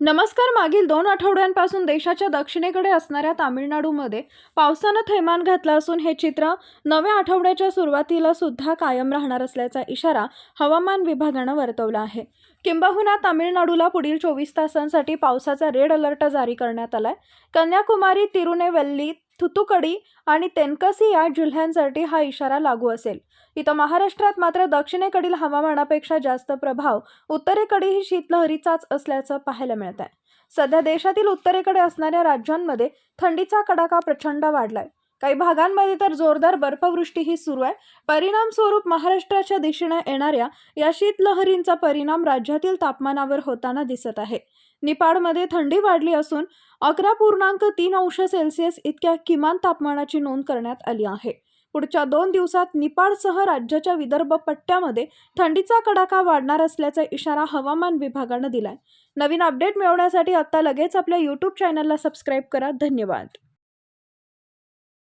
नमस्कार मागील दोन आठवड्यांपासून देशाच्या दक्षिणेकडे असणाऱ्या तामिळनाडूमध्ये पावसानं थैमान घातलं असून हे चित्र नव्या आठवड्याच्या सुरुवातीला सुद्धा कायम राहणार असल्याचा इशारा हवामान विभागानं वर्तवला आहे. किंबहुना तामिळनाडूला पुढील चोवीस तासांसाठी पावसाचा रेड अलर्ट जारी करण्यात आलाय. कन्याकुमारी तिरुनेवेल्ली थुतुकडी आणि तेनकसी या जिल्ह्यांसाठी हा इशारा लागू असेल. इथं महाराष्ट्रात मात्र दक्षिणेकडील हवामानापेक्षा जास्त प्रभाव उत्तरेकडेही शीतलहरीचाच असल्याचं पाहायला मिळत आहे सध्या देशातील उत्तरेकडे असणाऱ्या राज्यांमध्ये थंडीचा कडाका प्रचंड वाढलाय. काही भागांमध्ये तर जोरदार बर्फवृष्टीही सुरू आहे. परिणाम स्वरूप महाराष्ट्राच्या दिशेने येणाऱ्या या शीतलहरींचा परिणाम राज्यातील तापमानावर होताना दिसत आहे. निपाडमध्ये थंडी वाढली असून अकरा पूर्णांक तीन अंश सेल्सिअस इतक्या किमान तापमानाची नोंद करण्यात आली आहे. पुढच्या दोन दिवसात निपाडसह राज्याच्या विदर्भ पट्ट्यामध्ये थंडीचा कडाका वाढणार असल्याचा इशारा हवामान विभागानं दिलाय. नवीन अपडेट मिळवण्यासाठी आता लगेच आपल्या यूट्यूब चॅनलला सबस्क्राईब करा. धन्यवाद.